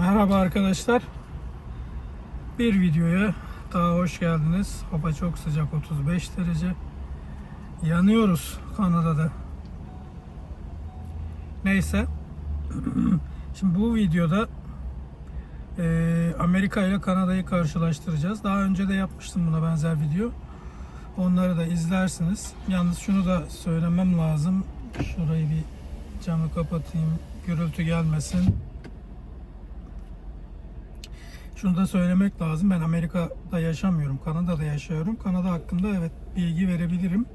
Merhaba arkadaşlar. Bir videoya daha hoş geldiniz. Hava çok sıcak 35 derece. Yanıyoruz Kanada'da. Neyse. Şimdi bu videoda eee, Amerika ile Kanada'yı karşılaştıracağız. Daha önce de yapmıştım buna benzer video. Onları da izlersiniz. Yalnız şunu da söylemem lazım. Şurayı bir camı kapatayım. Gürültü gelmesin. Şunu da söylemek lazım. Ben Amerika'da yaşamıyorum. Kanada'da yaşıyorum. Kanada hakkında evet bilgi verebilirim.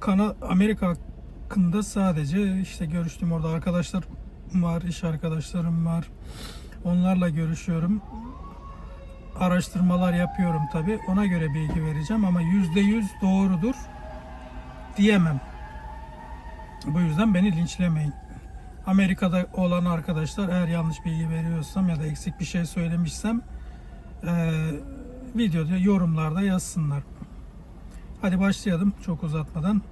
Kana Amerika hakkında sadece işte görüştüğüm orada arkadaşlar var, iş arkadaşlarım var. Onlarla görüşüyorum. Araştırmalar yapıyorum tabi. Ona göre bilgi vereceğim ama yüzde yüz doğrudur diyemem. Bu yüzden beni linçlemeyin. Amerika'da olan arkadaşlar eğer yanlış bilgi veriyorsam ya da eksik bir şey söylemişsem eee videoda yorumlarda yazsınlar. Hadi başlayalım çok uzatmadan.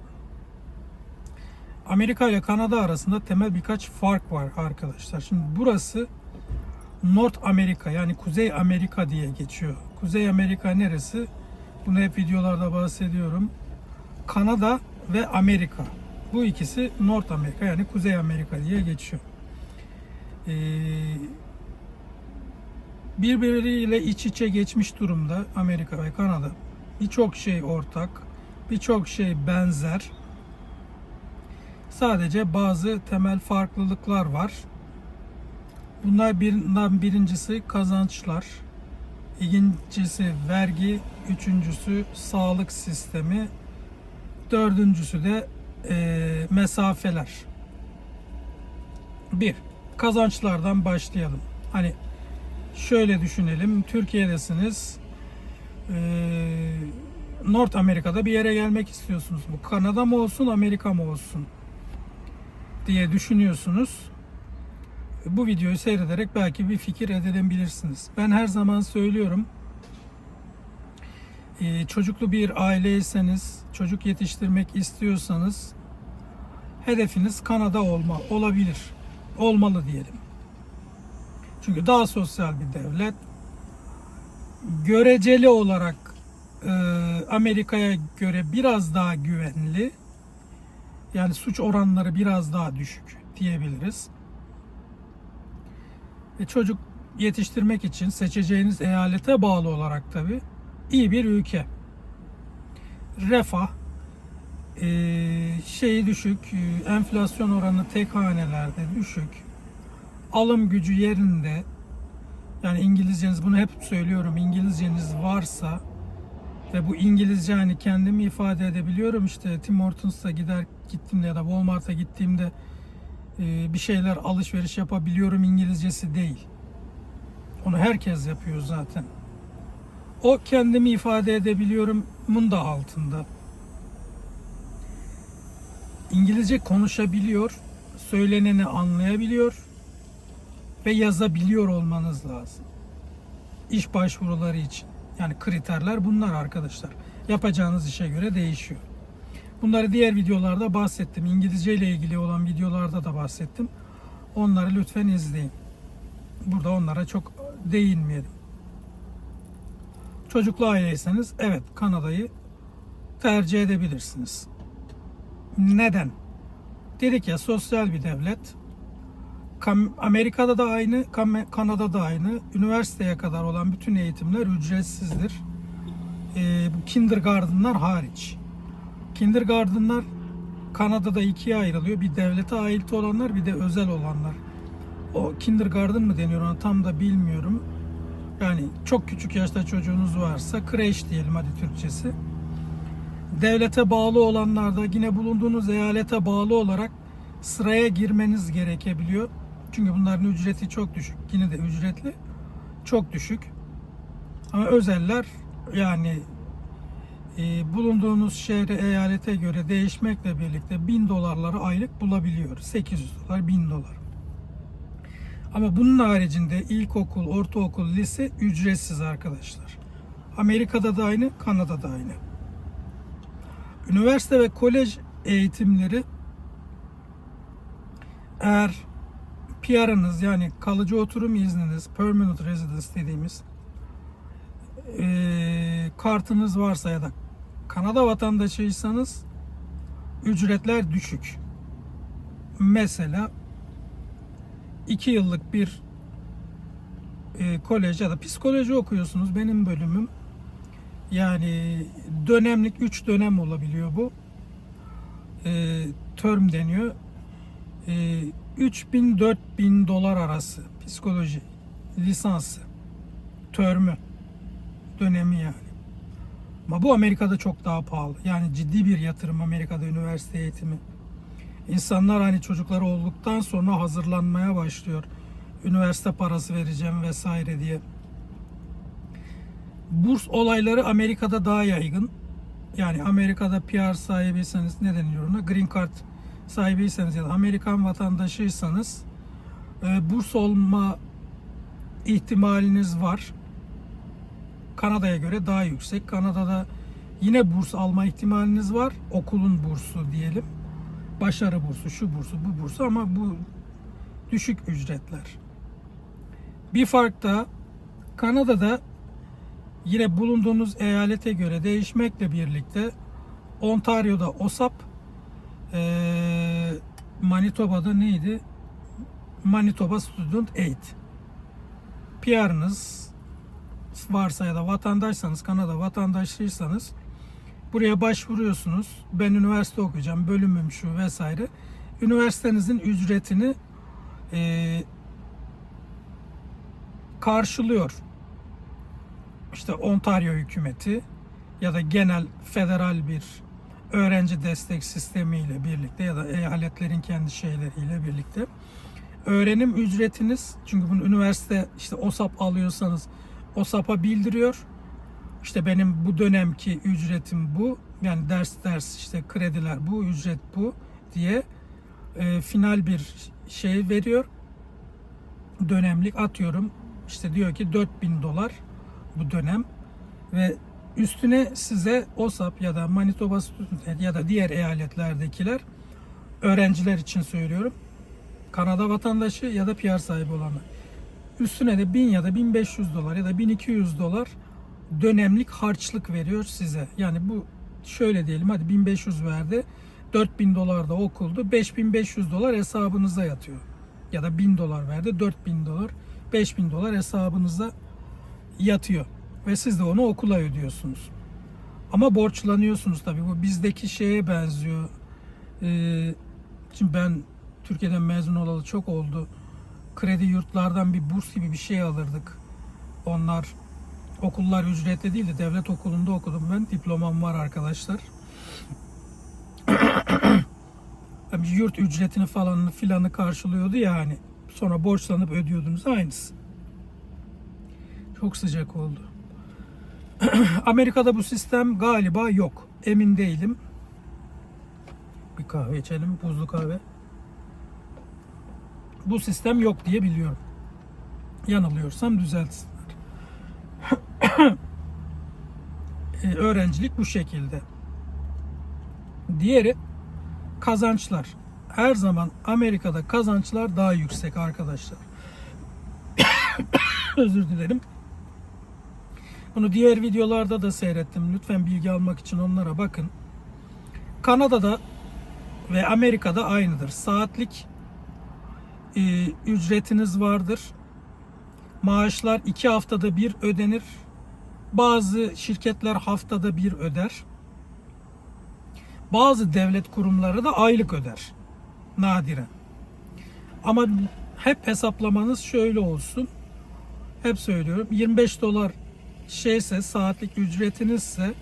Amerika ile Kanada arasında temel birkaç fark var arkadaşlar. Şimdi burası North Amerika yani Kuzey Amerika diye geçiyor. Kuzey Amerika neresi? Bunu hep videolarda bahsediyorum. Kanada ve Amerika. Bu ikisi North Amerika yani Kuzey Amerika diye geçiyor. Ee, birbirleriyle iç içe geçmiş durumda Amerika ve Kanada. Birçok şey ortak, birçok şey benzer. Sadece bazı temel farklılıklar var. Bunlar birinden birincisi kazançlar, ikincisi vergi, üçüncüsü sağlık sistemi, dördüncüsü de e, mesafeler. Bir, kazançlardan başlayalım. Hani şöyle düşünelim, Türkiye'desiniz, e, North Amerika'da bir yere gelmek istiyorsunuz. Bu Kanada mı olsun, Amerika mı olsun diye düşünüyorsunuz. Bu videoyu seyrederek belki bir fikir edinebilirsiniz. Ben her zaman söylüyorum, ee, çocuklu bir aileyseniz, çocuk yetiştirmek istiyorsanız hedefiniz Kanada olma olabilir. Olmalı diyelim. Çünkü daha sosyal bir devlet. Göreceli olarak e, Amerika'ya göre biraz daha güvenli. Yani suç oranları biraz daha düşük diyebiliriz. E, çocuk yetiştirmek için seçeceğiniz eyalete bağlı olarak tabi iyi bir ülke. Refah eee, şeyi düşük, eee, enflasyon oranı tek hanelerde düşük. Alım gücü yerinde. Yani İngilizceniz bunu hep söylüyorum. İngilizceniz varsa ve bu İngilizce hani kendimi ifade edebiliyorum işte Tim Hortons'a gider gittiğimde ya da Walmart'a gittiğimde eee, bir şeyler alışveriş yapabiliyorum İngilizcesi değil. Onu herkes yapıyor zaten. O kendimi ifade edebiliyorumun da altında. İngilizce konuşabiliyor, söyleneni anlayabiliyor ve yazabiliyor olmanız lazım. İş başvuruları için. Yani kriterler bunlar arkadaşlar. Yapacağınız işe göre değişiyor. Bunları diğer videolarda bahsettim. İngilizce ile ilgili olan videolarda da bahsettim. Onları lütfen izleyin. Burada onlara çok değinmeyelim. Çocuklu aileyseniz evet Kanada'yı tercih edebilirsiniz. Neden? Dedik ya sosyal bir devlet. Amerika'da da aynı, Kanada'da da aynı. Üniversiteye kadar olan bütün eğitimler ücretsizdir. Ee, bu kindergartenlar hariç. Kindergartenlar Kanada'da ikiye ayrılıyor. Bir devlete ait olanlar bir de özel olanlar. O kindergarten mı deniyor ona tam da bilmiyorum. Yani çok küçük yaşta çocuğunuz varsa kreş diyelim hadi Türkçesi. Devlete bağlı olanlarda yine bulunduğunuz eyalete bağlı olarak sıraya girmeniz gerekebiliyor. Çünkü bunların ücreti çok düşük. Yine de ücretli çok düşük. Ama özeller yani e, bulunduğunuz şehre, eyalete göre değişmekle birlikte 1000 dolarları aylık bulabiliyor. 800 dolar, 1000 dolar. Ama bunun haricinde ilkokul, ortaokul, lise ücretsiz arkadaşlar. Amerika'da da aynı, Kanada'da aynı. Üniversite ve kolej eğitimleri eğer PR'ınız yani kalıcı oturum izniniz, permanent residence dediğimiz e, kartınız varsa ya da Kanada vatandaşıysanız ücretler düşük. Mesela 2 yıllık bir e, kolej ya da psikoloji okuyorsunuz. Benim bölümüm yani dönemlik 3 dönem olabiliyor bu. E, term deniyor. E, 3000-4000 dolar arası psikoloji lisansı termü dönemi yani. Ama bu Amerika'da çok daha pahalı. Yani ciddi bir yatırım Amerika'da üniversite eğitimi. İnsanlar hani çocukları olduktan sonra hazırlanmaya başlıyor. Üniversite parası vereceğim vesaire diye. Burs olayları Amerika'da daha yaygın. Yani Amerika'da PR sahibiyseniz ne deniliyor ona? Green Card sahibiyseniz ya da Amerikan vatandaşıysanız e, burs olma ihtimaliniz var. Kanada'ya göre daha yüksek. Kanada'da yine burs alma ihtimaliniz var. Okulun bursu diyelim. Başarı bursu, şu bursu, bu bursu ama bu düşük ücretler. Bir fark da Kanada'da yine bulunduğunuz eyalete göre değişmekle birlikte Ontario'da OSAP, Manitoba'da neydi? Manitoba Student Aid. PR'ınız varsa ya da vatandaşsanız, Kanada vatandaşıysanız buraya başvuruyorsunuz. Ben üniversite okuyacağım, bölümüm şu vesaire. Üniversitenizin ücretini eee, karşılıyor. İşte Ontario hükümeti ya da genel federal bir öğrenci destek sistemiyle birlikte ya da eyaletlerin kendi şeyleriyle birlikte öğrenim ücretiniz çünkü bunu üniversite işte OSAP alıyorsanız OSAP'a bildiriyor. İşte benim bu dönemki ücretim bu. Yani ders ders işte krediler bu, ücret bu diye e, final bir şey veriyor. Dönemlik atıyorum. İşte diyor ki 4000 dolar bu dönem ve üstüne size OSAP ya da Manitoba ya da diğer eyaletlerdekiler öğrenciler için söylüyorum. Kanada vatandaşı ya da PR sahibi olanlar. Üstüne de 1000 ya da 1500 dolar ya da 1200 dolar dönemlik harçlık veriyor size. Yani bu şöyle diyelim hadi 1500 verdi. 4000 dolar da okuldu. 5500 dolar hesabınıza yatıyor. Ya da 1000 dolar verdi. 4000 dolar, 5000 dolar hesabınıza yatıyor. Ve siz de onu okula ödüyorsunuz. Ama borçlanıyorsunuz tabii. Bu bizdeki şeye benziyor. Ee, şimdi ben Türkiye'den mezun olalı çok oldu. Kredi yurtlardan bir burs gibi bir şey alırdık. Onlar okullar ücretli değil de devlet okulunda okudum ben. Diplomam var arkadaşlar. Yani yurt ücretini falan filanı karşılıyordu ya hani. Sonra borçlanıp ödüyordunuz aynısı. Çok sıcak oldu. Amerika'da bu sistem galiba yok. Emin değilim. Bir kahve içelim. Buzlu kahve. Bu sistem yok diye biliyorum. Yanılıyorsam düzeltsinler. Ee, Öğrencilik bu şekilde. Diğeri kazançlar. Her zaman Amerika'da kazançlar daha yüksek arkadaşlar. Özür dilerim. Bunu diğer videolarda da seyrettim. Lütfen bilgi almak için onlara bakın. Kanada'da ve Amerika'da aynıdır. Saatlik e, ücretiniz vardır. Maaşlar iki haftada bir ödenir. Bazı şirketler haftada bir öder. Bazı devlet kurumları da aylık öder. Nadiren. Ama hep hesaplamanız şöyle olsun. Hep söylüyorum. 25 dolar şeyse saatlik ücretinizse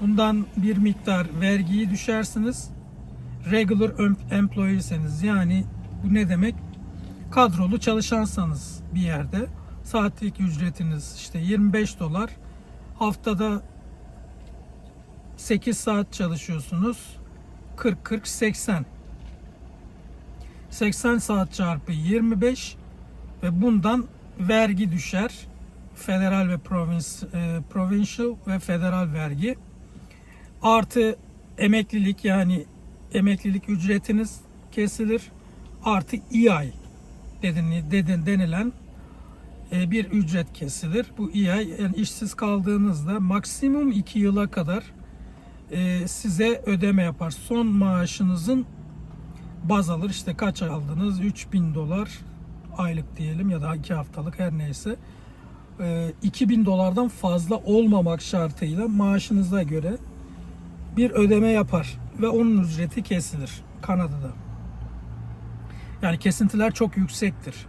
bundan bir miktar vergiyi düşersiniz. Regular employee'seniz yani bu ne demek? Kadrolu çalışansanız bir yerde saatlik ücretiniz işte 25 dolar. Haftada 8 saat çalışıyorsunuz. 40 40 80. 80 saat çarpı 25 ve bundan vergi düşer. Federal ve provins, e, provincial ve federal vergi. Artı emeklilik yani emeklilik ücretiniz kesilir. Artı EI dedin, dedin, denilen e, bir ücret kesilir. Bu EI yani işsiz kaldığınızda maksimum 2 yıla kadar e, size ödeme yapar. Son maaşınızın baz alır. İşte kaç aldınız? 3000 dolar aylık diyelim ya da 2 haftalık her neyse. E, 2000 dolardan fazla olmamak şartıyla maaşınıza göre bir ödeme yapar ve onun ücreti kesilir Kanada'da. Yani kesintiler çok yüksektir.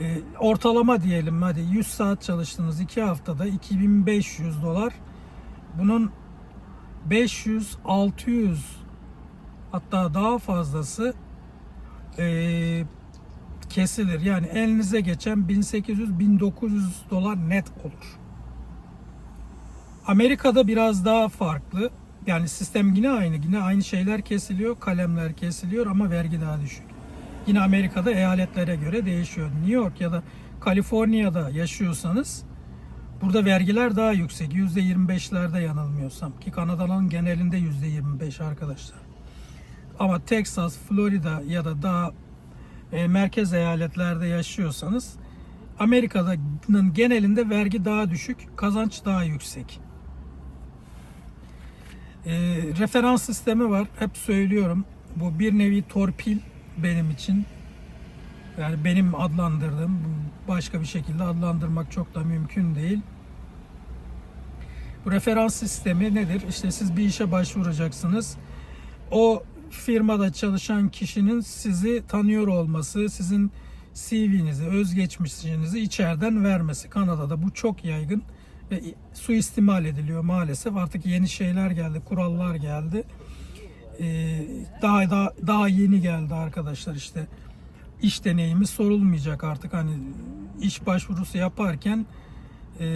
E, ortalama diyelim hadi 100 saat çalıştınız 2 haftada 2500 dolar. Bunun 500 600 hatta daha fazlası e, kesilir. Yani elinize geçen 1800-1900 dolar net olur. Amerika'da biraz daha farklı. Yani sistem yine aynı. Yine aynı şeyler kesiliyor. Kalemler kesiliyor ama vergi daha düşük. Yine Amerika'da eyaletlere göre değişiyor. New York ya da Kaliforniya'da yaşıyorsanız burada vergiler daha yüksek. %25'lerde yanılmıyorsam. Ki Kanada'nın genelinde %25 arkadaşlar. Ama Texas, Florida ya da daha e, merkez eyaletlerde yaşıyorsanız Amerika'nın genelinde vergi daha düşük, kazanç daha yüksek. E, referans sistemi var. Hep söylüyorum. Bu bir nevi torpil benim için. Yani benim adlandırdığım başka bir şekilde adlandırmak çok da mümkün değil. Bu referans sistemi nedir? İşte siz bir işe başvuracaksınız. O firmada çalışan kişinin sizi tanıyor olması, sizin CV'nizi, özgeçmişinizi içeriden vermesi. Kanada'da bu çok yaygın ve suistimal ediliyor maalesef. Artık yeni şeyler geldi, kurallar geldi. Ee, daha daha daha yeni geldi arkadaşlar işte iş deneyimi sorulmayacak artık hani iş başvurusu yaparken e,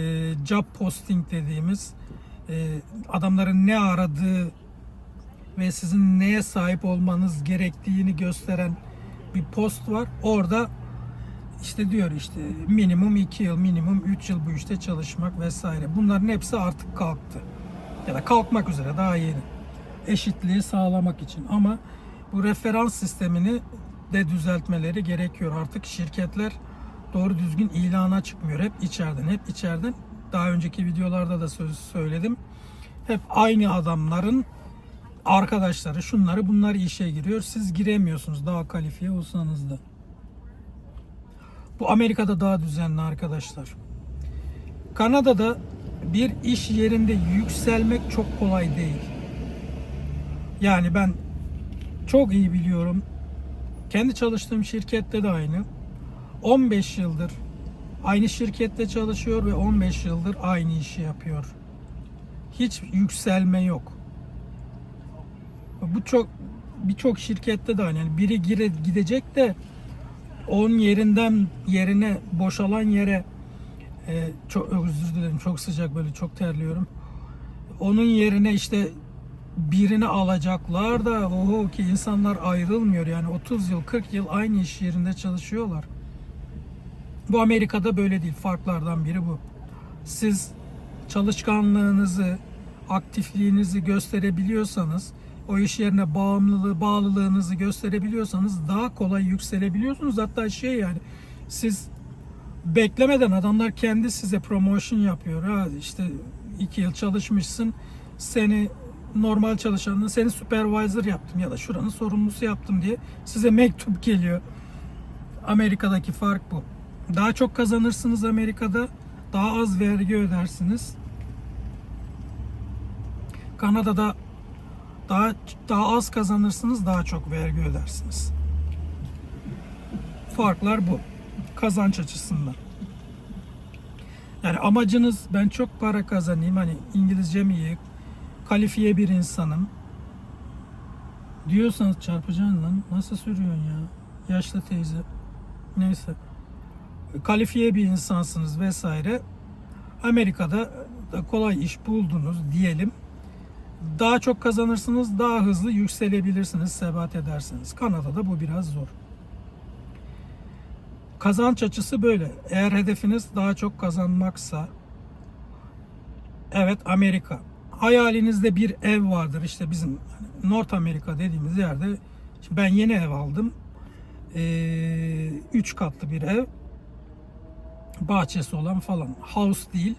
job posting dediğimiz e, adamların ne aradığı ve sizin neye sahip olmanız gerektiğini gösteren bir post var. Orada işte diyor işte minimum 2 yıl, minimum 3 yıl bu işte çalışmak vesaire. Bunların hepsi artık kalktı. Ya da kalkmak üzere daha yeni. Eşitliği sağlamak için ama bu referans sistemini de düzeltmeleri gerekiyor. Artık şirketler doğru düzgün ilana çıkmıyor. Hep içeriden, hep içeriden. Daha önceki videolarda da söz söyledim. Hep aynı adamların arkadaşları, şunları bunlar işe giriyor. Siz giremiyorsunuz daha kalifiye olsanız da. Bu Amerika'da daha düzenli arkadaşlar. Kanada'da bir iş yerinde yükselmek çok kolay değil. Yani ben çok iyi biliyorum. Kendi çalıştığım şirkette de aynı. 15 yıldır aynı şirkette çalışıyor ve 15 yıldır aynı işi yapıyor. Hiç yükselme yok. Bu çok birçok şirkette de aynı. Yani biri gire, gidecek de onun yerinden yerine boşalan yere e, çok özür dilerim çok sıcak böyle çok terliyorum. Onun yerine işte birini alacaklar da oho ki insanlar ayrılmıyor yani 30 yıl 40 yıl aynı iş yerinde çalışıyorlar. Bu Amerika'da böyle değil. Farklardan biri bu. Siz çalışkanlığınızı, aktifliğinizi gösterebiliyorsanız, o iş yerine bağımlılığı, bağlılığınızı gösterebiliyorsanız daha kolay yükselebiliyorsunuz. Hatta şey yani siz beklemeden adamlar kendi size promotion yapıyor. Ha işte iki yıl çalışmışsın, seni normal çalışanını seni supervisor yaptım ya da şuranın sorumlusu yaptım diye size mektup geliyor. Amerika'daki fark bu. Daha çok kazanırsınız Amerika'da. Daha az vergi ödersiniz. Kanada'da daha daha az kazanırsınız, daha çok vergi ödersiniz. Farklar bu. Kazanç açısından. Yani amacınız ben çok para kazanayım hani İngilizcem iyi, kalifiye bir insanım diyorsanız çarpacaksın lan. Nasıl sürüyorsun ya? Yaşlı teyze. Neyse. Kalifiye bir insansınız vesaire. Amerika'da da kolay iş buldunuz diyelim. Daha çok kazanırsınız, daha hızlı yükselebilirsiniz, sebat edersiniz. Kanada'da bu biraz zor. Kazanç açısı böyle. Eğer hedefiniz daha çok kazanmaksa evet Amerika. Hayalinizde bir ev vardır işte bizim North Amerika dediğimiz yerde. Şimdi ben yeni ev aldım. 3 katlı bir ev. Bahçesi olan falan. House değil.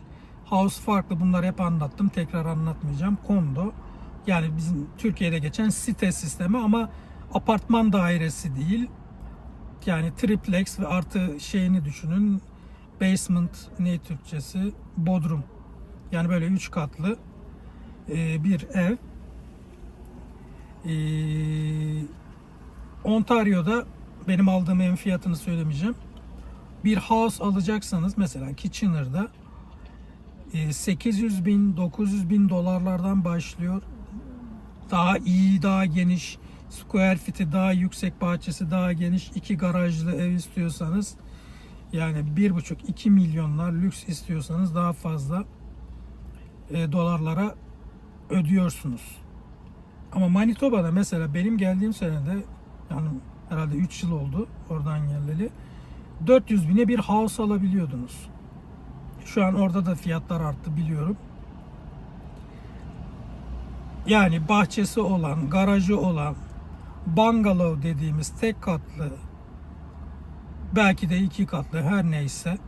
House farklı. Bunları hep anlattım. Tekrar anlatmayacağım. Kondo. Yani bizim Türkiye'de geçen site sistemi ama apartman dairesi değil. Yani triplex ve artı şeyini düşünün. Basement ne Türkçesi? Bodrum. Yani böyle 3 katlı e, bir ev. E, Ontario'da benim aldığım evin fiyatını söylemeyeceğim. Bir house alacaksanız mesela Kitchener'da 800 bin 900 bin dolarlardan başlıyor. Daha iyi, daha geniş, square feet'i daha yüksek, bahçesi daha geniş, iki garajlı ev istiyorsanız yani 1,5-2 milyonlar lüks istiyorsanız daha fazla e, dolarlara ödüyorsunuz. Ama Manitoba'da mesela benim geldiğim senede yani herhalde 3 yıl oldu oradan geleli 400 bine bir house alabiliyordunuz. Şu an orada da fiyatlar arttı biliyorum. Yani bahçesi olan, garajı olan, bungalow dediğimiz tek katlı, belki de iki katlı her neyse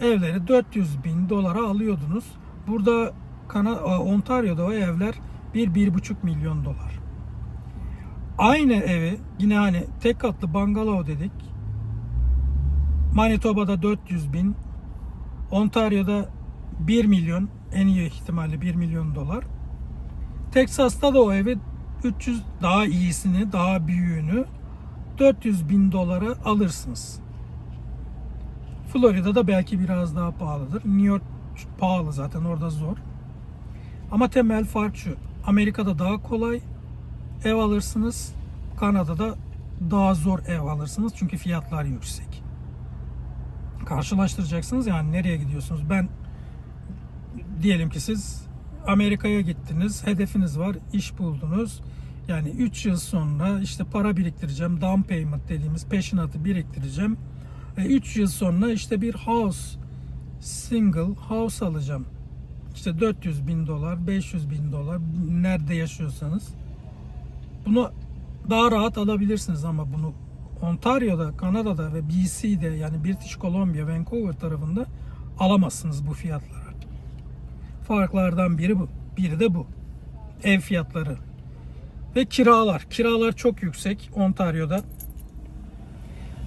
evleri 400 bin dolara alıyordunuz. Burada Kana- Ontario'da o evler 1-1,5 milyon dolar. Aynı evi yine hani tek katlı bungalow dedik. Manitoba'da 400 bin, Ontario'da 1 milyon, en iyi ihtimalle 1 milyon dolar. Texas'ta da o evi 300 daha iyisini, daha büyüğünü 400 bin dolara alırsınız. Florida'da belki biraz daha pahalıdır. New York pahalı zaten orada zor. Ama temel fark şu. Amerika'da daha kolay ev alırsınız. Kanada'da daha zor ev alırsınız. Çünkü fiyatlar yüksek. Karşılaştıracaksınız yani nereye gidiyorsunuz? Ben diyelim ki siz Amerika'ya gittiniz. Hedefiniz var. iş buldunuz. Yani 3 yıl sonra işte para biriktireceğim. Down payment dediğimiz peşinatı biriktireceğim. 3 yıl sonra işte bir house single house alacağım. İşte 400 bin dolar, 500 bin dolar nerede yaşıyorsanız bunu daha rahat alabilirsiniz ama bunu Ontario'da, Kanada'da ve BC'de yani British Columbia, Vancouver tarafında alamazsınız bu fiyatlara. Farklardan biri bu. Biri de bu. Ev fiyatları. Ve kiralar. Kiralar çok yüksek Ontario'da.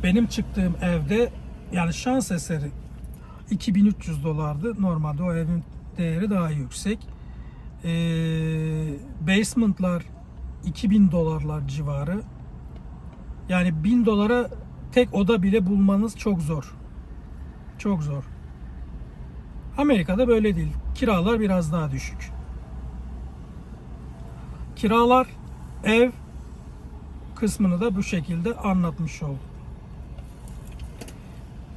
Benim çıktığım evde yani şans eseri 2300 dolardı. Normalde o evin değeri daha yüksek. Ee, basement'lar 2000 dolarlar civarı. Yani 1000 dolara tek oda bile bulmanız çok zor. Çok zor. Amerika'da böyle değil. Kiralar biraz daha düşük. Kiralar ev kısmını da bu şekilde anlatmış oldum.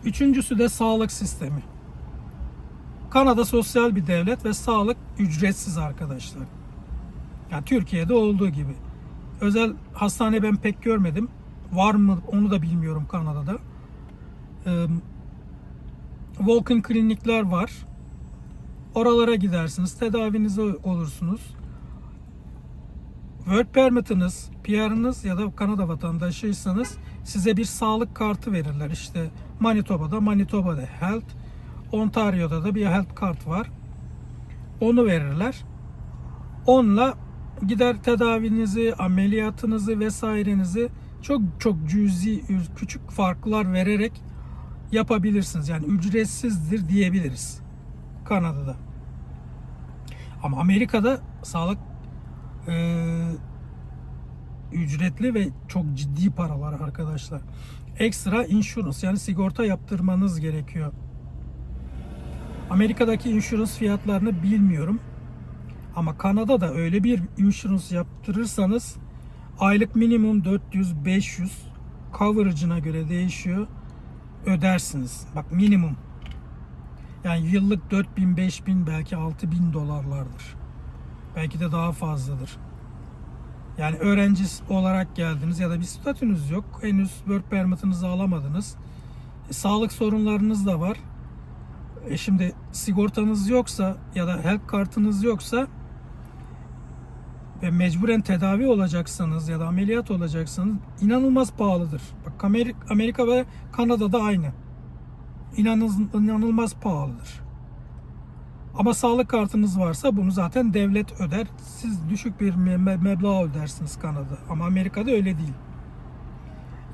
Üçüncüsü de sağlık sistemi. Kanada sosyal bir devlet ve sağlık ücretsiz arkadaşlar. Yani Türkiye'de olduğu gibi. Özel hastane ben pek görmedim. Var mı onu da bilmiyorum Kanada'da. Ee, walk-in klinikler var. Oralara gidersiniz. Tedavinizi olursunuz. Work permit'iniz, PR'ınız ya da Kanada vatandaşıysanız size bir sağlık kartı verirler. İşte Manitoba'da Manitoba'da Health, Ontario'da da bir health kart var. Onu verirler. Onunla gider tedavinizi, ameliyatınızı vesairenizi çok çok cüzi küçük farklar vererek yapabilirsiniz. Yani ücretsizdir diyebiliriz Kanada'da. Ama Amerika'da sağlık e, ücretli ve çok ciddi paralar arkadaşlar. Ekstra insurance yani sigorta yaptırmanız gerekiyor. Amerika'daki insurance fiyatlarını bilmiyorum. Ama Kanada'da öyle bir insurance yaptırırsanız aylık minimum 400-500 coverage'ına göre değişiyor. Ödersiniz. Bak minimum. Yani yıllık 4000, 5000 belki 6000 dolarlardır. Belki de daha fazladır. Yani öğrenci olarak geldiniz ya da bir statünüz yok. Henüz work permit'inizi alamadınız. E, sağlık sorunlarınız da var. E şimdi sigortanız yoksa ya da health kartınız yoksa ve mecburen tedavi olacaksanız ya da ameliyat olacaksanız inanılmaz pahalıdır. Bak Amerika, ve Kanada'da aynı. İnanılmaz, inanılmaz pahalıdır. Ama sağlık kartınız varsa bunu zaten devlet öder. Siz düşük bir me- meblağ ödersiniz Kanada. Ama Amerika'da öyle değil.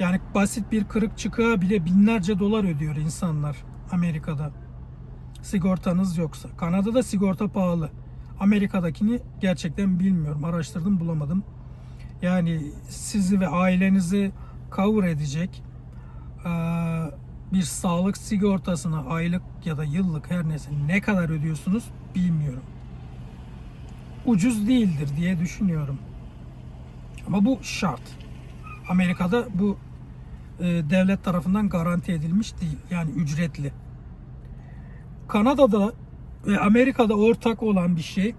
Yani basit bir kırık çıkığa bile binlerce dolar ödüyor insanlar Amerika'da. Sigortanız yoksa. Kanada'da sigorta pahalı. Amerika'dakini gerçekten bilmiyorum. Araştırdım bulamadım. Yani sizi ve ailenizi cover edecek bir sağlık sigortasına aylık ya da yıllık her neyse ne kadar ödüyorsunuz bilmiyorum. Ucuz değildir diye düşünüyorum. Ama bu şart. Amerika'da bu devlet tarafından garanti edilmiş değil. Yani ücretli. Kanada'da Amerika'da ortak olan bir şey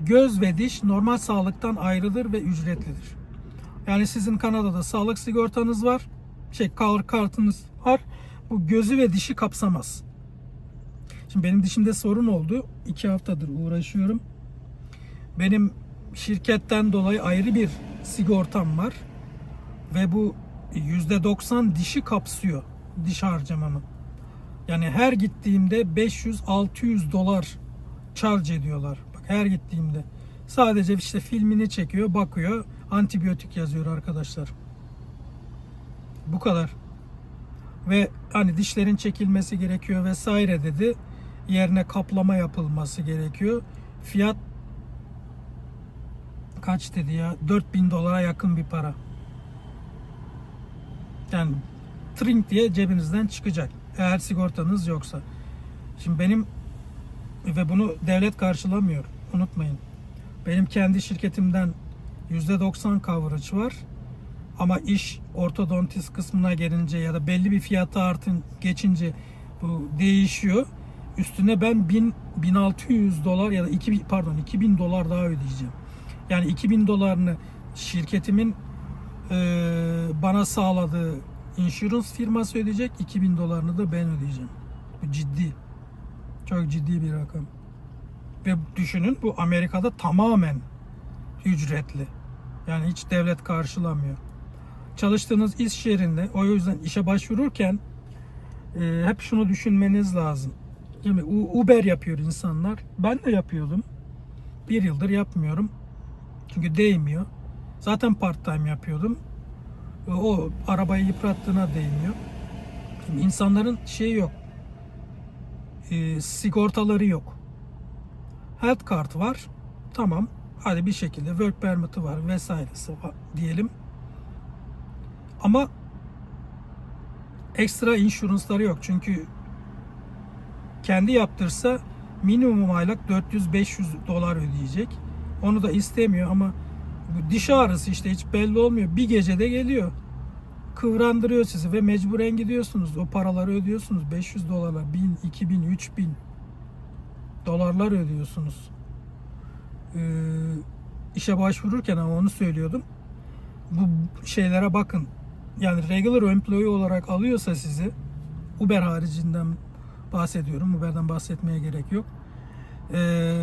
göz ve diş normal sağlıktan ayrıdır ve ücretlidir. Yani sizin Kanada'da sağlık sigortanız var, şey kar kartınız var. Bu gözü ve dişi kapsamaz. Şimdi benim dişimde sorun oldu. iki haftadır uğraşıyorum. Benim şirketten dolayı ayrı bir sigortam var. Ve bu %90 dişi kapsıyor diş harcamamı. Yani her gittiğimde 500-600 dolar charge ediyorlar. Bak her gittiğimde. Sadece işte filmini çekiyor, bakıyor, antibiyotik yazıyor arkadaşlar. Bu kadar. Ve hani dişlerin çekilmesi gerekiyor vesaire dedi. Yerine kaplama yapılması gerekiyor. Fiyat kaç dedi ya? 4000 dolara yakın bir para. Yani trink diye cebinizden çıkacak. Eğer sigortanız yoksa. Şimdi benim ve bunu devlet karşılamıyor. Unutmayın. Benim kendi şirketimden %90 coverage var. Ama iş ortodontist kısmına gelince ya da belli bir fiyata artın geçince bu değişiyor. Üstüne ben 1000 1600 dolar ya da 2000 pardon 2000 dolar daha ödeyeceğim. Yani 2000 dolarını şirketimin e, bana sağladığı insurance firması ödeyecek. 2000 dolarını da ben ödeyeceğim. Bu ciddi. Çok ciddi bir rakam. Ve düşünün bu Amerika'da tamamen ücretli. Yani hiç devlet karşılamıyor. Çalıştığınız iş yerinde o yüzden işe başvururken e, hep şunu düşünmeniz lazım. Yani Uber yapıyor insanlar. Ben de yapıyordum. Bir yıldır yapmıyorum. Çünkü değmiyor. Zaten part time yapıyordum. O arabayı yıprattığına değmiyor. Şimdi insanların şeyi yok. E, sigortaları yok. Health card var. Tamam. Hadi bir şekilde work permit'i var vesairesi var diyelim. Ama ekstra insurance'ları yok. Çünkü kendi yaptırsa minimum aylık 400-500 dolar ödeyecek. Onu da istemiyor ama diş ağrısı işte hiç belli olmuyor. Bir gecede geliyor. Kıvrandırıyor sizi ve mecburen gidiyorsunuz. O paraları ödüyorsunuz. 500 dolarlar, 1000, 2000, 3000 dolarlar ödüyorsunuz. Ee, işe başvururken ama onu söylüyordum. Bu şeylere bakın. Yani regular employee olarak alıyorsa sizi Uber haricinden bahsediyorum. Uber'den bahsetmeye gerek yok. Ee,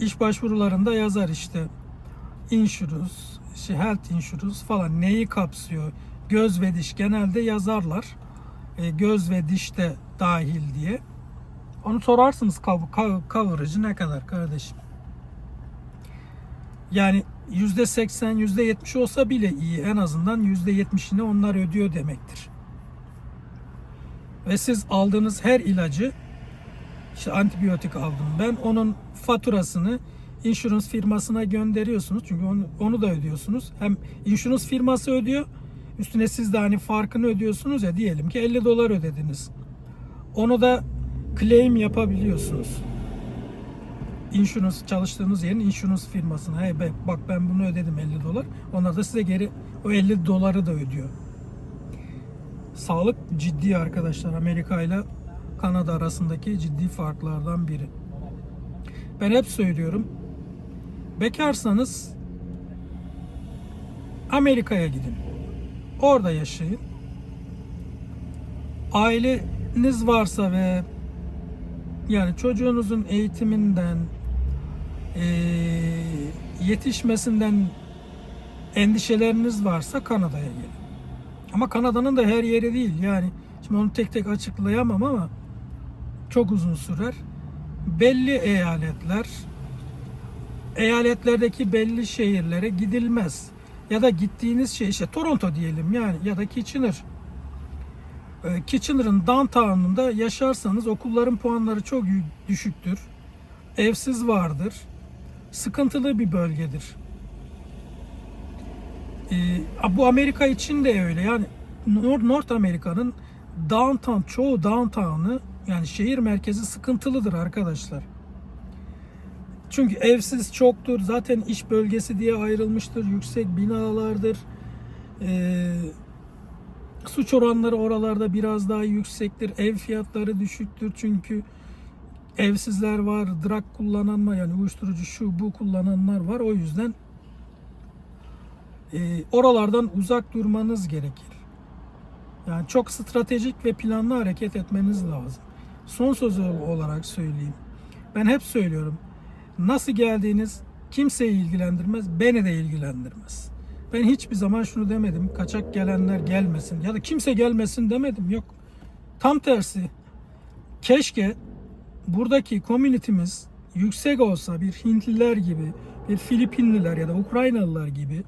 iş başvurularında yazar işte insurance, işte health insurance falan neyi kapsıyor? Göz ve diş genelde yazarlar. Ee, göz ve diş de dahil diye. Onu sorarsınız cov- cov- coverage'ı ne kadar kardeşim? Yani %80, %70 olsa bile iyi. En azından %70'ini onlar ödüyor demektir. Ve siz aldığınız her ilacı işte antibiyotik aldım ben. Onun faturasını insurance firmasına gönderiyorsunuz. Çünkü onu, onu da ödüyorsunuz. Hem insurance firması ödüyor. Üstüne siz de hani farkını ödüyorsunuz ya diyelim ki 50 dolar ödediniz. Onu da claim yapabiliyorsunuz. Insurance çalıştığınız yerin insurance firmasına hey be, bak ben bunu ödedim 50 dolar. Onlar da size geri o 50 doları da ödüyor. Sağlık ciddi arkadaşlar. Amerika ile Kanada arasındaki ciddi farklardan biri. Ben hep söylüyorum. Bekarsanız Amerika'ya gidin. Orada yaşayın. Aileniz varsa ve yani çocuğunuzun eğitiminden eee, yetişmesinden endişeleriniz varsa Kanada'ya gelin. Ama Kanada'nın da her yeri değil. Yani şimdi onu tek tek açıklayamam ama çok uzun sürer. Belli eyaletler, eyaletlerdeki belli şehirlere gidilmez. Ya da gittiğiniz şey işte Toronto diyelim yani ya da Kitchener. Ee, Kitchener'ın downtown'unda yaşarsanız okulların puanları çok düşüktür. Evsiz vardır. Sıkıntılı bir bölgedir. Ee, bu Amerika için de öyle. Yani Nor- North Amerika'nın downtown, çoğu downtown'ı yani şehir merkezi sıkıntılıdır arkadaşlar. Çünkü evsiz çoktur. Zaten iş bölgesi diye ayrılmıştır. Yüksek binalardır. Ee, suç oranları oralarda biraz daha yüksektir. Ev fiyatları düşüktür. Çünkü evsizler var, drug kullanan var yani uyuşturucu şu bu kullananlar var. O yüzden e, oralardan uzak durmanız gerekir. Yani çok stratejik ve planlı hareket etmeniz lazım. Son söz olarak söyleyeyim. Ben hep söylüyorum. Nasıl geldiğiniz kimseyi ilgilendirmez, beni de ilgilendirmez. Ben hiçbir zaman şunu demedim. Kaçak gelenler gelmesin ya da kimse gelmesin demedim. Yok. Tam tersi. Keşke buradaki komünitimiz yüksek olsa bir Hintliler gibi, bir Filipinliler ya da Ukraynalılar gibi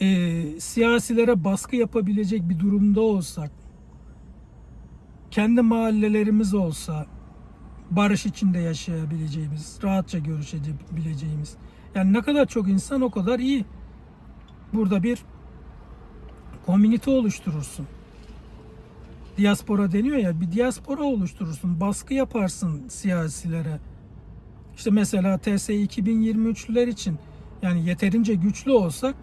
e, siyasilere baskı yapabilecek bir durumda olsak, kendi mahallelerimiz olsa, barış içinde yaşayabileceğimiz, rahatça görüşebileceğimiz. Yani ne kadar çok insan o kadar iyi. Burada bir komünite oluşturursun. Diaspora deniyor ya, bir diaspora oluşturursun, baskı yaparsın siyasilere. İşte mesela TS 2023'lüler için yani yeterince güçlü olsak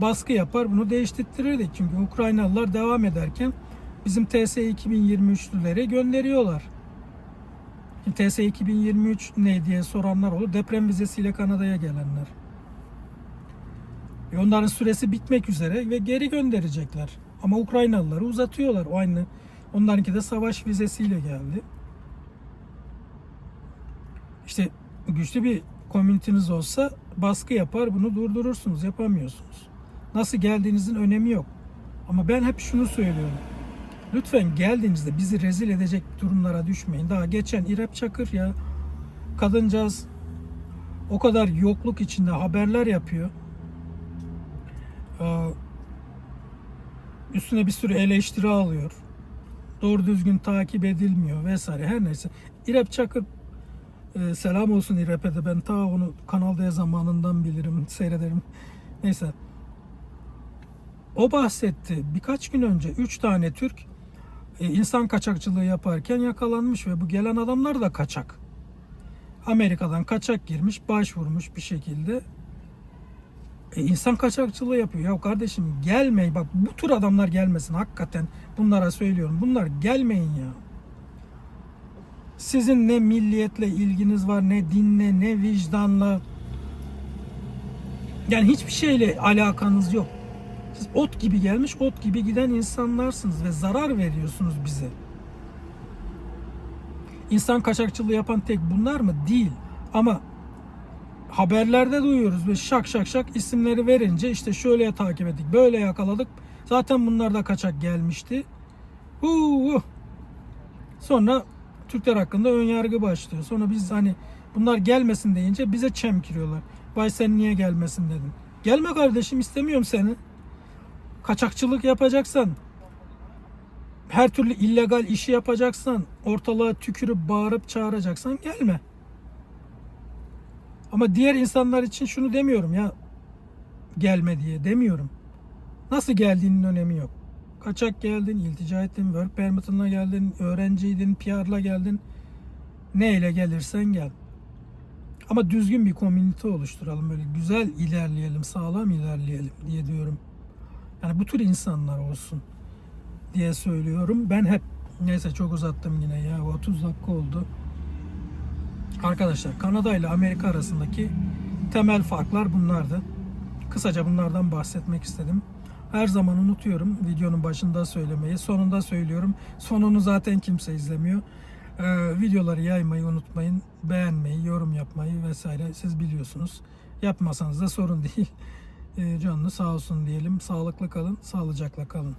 baskı yapar bunu değiştirtirdik. Çünkü Ukraynalılar devam ederken bizim TS 2023'lüleri gönderiyorlar. TS 2023 ne diye soranlar olur. Deprem vizesiyle Kanada'ya gelenler. E onların süresi bitmek üzere ve geri gönderecekler. Ama Ukraynalıları uzatıyorlar. O aynı. Onlarınki de savaş vizesiyle geldi. İşte güçlü bir komünitiniz olsa baskı yapar bunu durdurursunuz. Yapamıyorsunuz. Nasıl geldiğinizin önemi yok. Ama ben hep şunu söylüyorum. Lütfen geldiğinizde bizi rezil edecek durumlara düşmeyin. Daha geçen İrep Çakır ya kadıncağız o kadar yokluk içinde haberler yapıyor. Ee, Üstüne bir sürü eleştiri alıyor. Doğru düzgün takip edilmiyor vesaire her neyse. İrep Çakır e, selam olsun İrep'e de ben ta onu Kanal D zamanından bilirim, seyrederim. Neyse. O bahsetti. Birkaç gün önce 3 tane Türk insan kaçakçılığı yaparken yakalanmış ve bu gelen adamlar da kaçak. Amerika'dan kaçak girmiş, başvurmuş bir şekilde. E, insan kaçakçılığı yapıyor. Ya kardeşim gelmeyin. Bak bu tür adamlar gelmesin hakikaten. Bunlara söylüyorum. Bunlar gelmeyin ya. Sizin ne milliyetle ilginiz var, ne dinle, ne vicdanla. Yani hiçbir şeyle alakanız yok. Siz ot gibi gelmiş, ot gibi giden insanlarsınız ve zarar veriyorsunuz bize. İnsan kaçakçılığı yapan tek bunlar mı? Değil. Ama haberlerde duyuyoruz ve şak şak şak isimleri verince işte şöyle takip ettik, böyle yakaladık. Zaten bunlar da kaçak gelmişti. Huu. Sonra Türkler hakkında ön yargı başlıyor. Sonra biz hani bunlar gelmesin deyince bize çemkiriyorlar. Vay sen niye gelmesin dedin. Gelme kardeşim istemiyorum seni. Kaçakçılık yapacaksan, her türlü illegal işi yapacaksan, ortalığa tükürüp bağırıp çağıracaksan gelme. Ama diğer insanlar için şunu demiyorum ya gelme diye demiyorum. Nasıl geldiğinin önemi yok. Kaçak geldin, iltica ettin, work permit'ınla geldin, öğrenciydin, PR'la geldin. Neyle gelirsen gel. Ama düzgün bir komünite oluşturalım. Böyle güzel ilerleyelim, sağlam ilerleyelim diye diyorum. Yani bu tür insanlar olsun diye söylüyorum. Ben hep neyse çok uzattım yine ya 30 dakika oldu. Arkadaşlar Kanada ile Amerika arasındaki temel farklar bunlardı. Kısaca bunlardan bahsetmek istedim. Her zaman unutuyorum videonun başında söylemeyi. Sonunda söylüyorum. Sonunu zaten kimse izlemiyor. Ee, videoları yaymayı unutmayın. Beğenmeyi, yorum yapmayı vesaire siz biliyorsunuz. Yapmasanız da sorun değil. Ee, canlı sağ olsun diyelim. Sağlıklı kalın, sağlıcakla kalın.